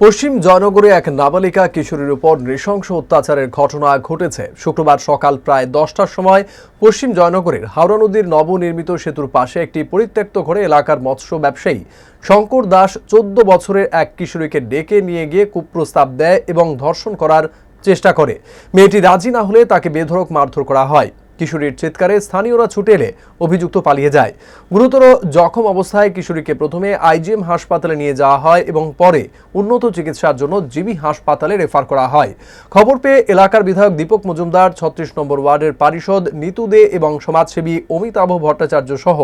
পশ্চিম জয়নগরে এক নাবালিকা কিশোরীর উপর নৃশংস অত্যাচারের ঘটনা ঘটেছে। শুক্রবার সকাল প্রায় দশটার সময় পশ্চিম জয়নগরের হাওড়া নদীর নবনির্মিত সেতুর পাশে একটি পরিত্যক্ত ঘরে এলাকার মৎস্য ব্যবসায়ী শঙ্কর দাস চোদ্দ বছরের এক কিশোরীকে ডেকে নিয়ে গিয়ে কুপ্রস্তাব দেয় এবং ধর্ষণ করার চেষ্টা করে। মেয়েটি রাজি না হলে তাকে বেধড়ক মারধর করা হয়। কিশোরীর চিৎকারে স্থানীয়রা ছুটে এলে অভিযুক্ত পালিয়ে যায়। গুরুতর জখম অবস্থায় কিশোরীকে প্রথমে আইজিএম হাসপাতালে নিয়ে যাওয়া হয় এবং পরে উন্নত চিকিৎসার জন্য জিবি হাসপাতালে রেফার করা হয়। খবর পেয়ে এলাকার বিধায়ক দীপক মজুমদার, ছত্রিশ নম্বর ওয়ার্ডের পারিষদ, নিতু দে এবং সমাজসেবী অমিতাভ ভট্টাচার্য সহ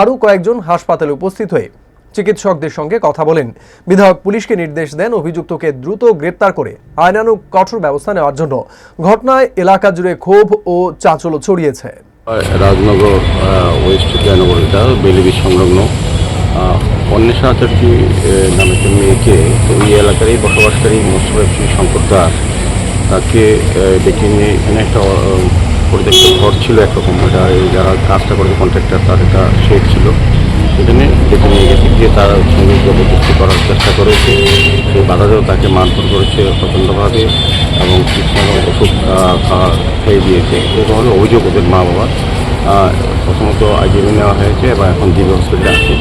আরও কয়েকজন হাসপাতালে উপস্থিত হয়ে চিকিৎসকদের সঙ্গে কথা বলেন। বিধায়ক পুলিশকে নির্দেশ দেন অভিযুক্তকে দ্রুত গ্রেপ্তার করে আইনানুগ কঠোর ব্যবস্থা নেওয়ার জন্য। ঘটনায় এলাকা জুড়ে ক্ষোভ ও চাঞ্চল্য ছড়িয়েছে। রাজনগর ওয়েস্ট জয়নগর বেলিবি সংলগ্ন। অন্বেষা আচার্যি নামে একটা মেয়েকে ওই এলাকারই বসবাসকারী ব্যবসায়ী শঙ্কর দাস, তাকে ডেকে নিয়ে এখানে একটা পরিত্যক্ত ঘর ছিল একরকম। এটা যারা কাজটা করে কন্ট্রাক্টর তার একটা শেড ছিল সেখানে ডেকে নিয়ে গেছে গিয়ে তার সঙ্গে জবরদস্তি করার চেষ্টা করেছে। সেই বাধা দেওয়া তাকে মারধর করেছে প্রচণ্ডভাবে এবং ওষুধ খেয়ে দিয়েছে। এরকম অভিযোগ ওদের মা বাবা আহ, প্রথমত আইজিএমে নেওয়া হয়েছে এবং এখন জিবি হসপিটালে আছে।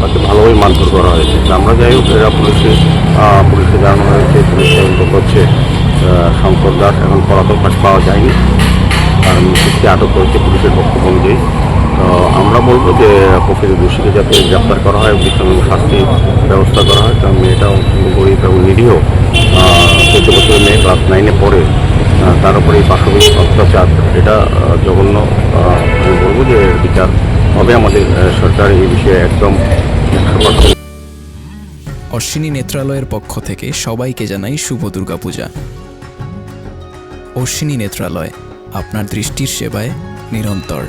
তাকে ভালোভাবে মারধর করা হয়েছে। আমরা যাই হোক এরা পুলিশে পুলিশে জানানো হয়েছে পুলিশ তদন্ত করছে। শঙ্কর দাস এখন পলাতক পাওয়া যায়নি। কারণ আটক করেছে পুলিশের বক্তব্য অনুযায়ী। বলব যে প্রকৃত দোষীকে যাতে গ্রেপ্তার করা হয় দৃষ্টান্ত শাস্তি ব্যবস্থা করা হয়, কারণ মেয়েটা অত্যন্ত গরিব এবং নিরীহ চোদ্দ বছরের মেয়ে, ক্লাস নাইনে পড়ে তার উপরে এই পাশবিক অত্যাচার, এটা জঘন্য আমি বলব যে বিচার হবে আমাদের সরকার এই বিষয়ে একদম অশ্বিনী নেত্রালয়ের পক্ষ থেকে সবাইকে জানাই শুভ দুর্গাপূজা। অশ্বিনী নেত্রালয়, আপনার দৃষ্টির সেবায় নিরন্তর।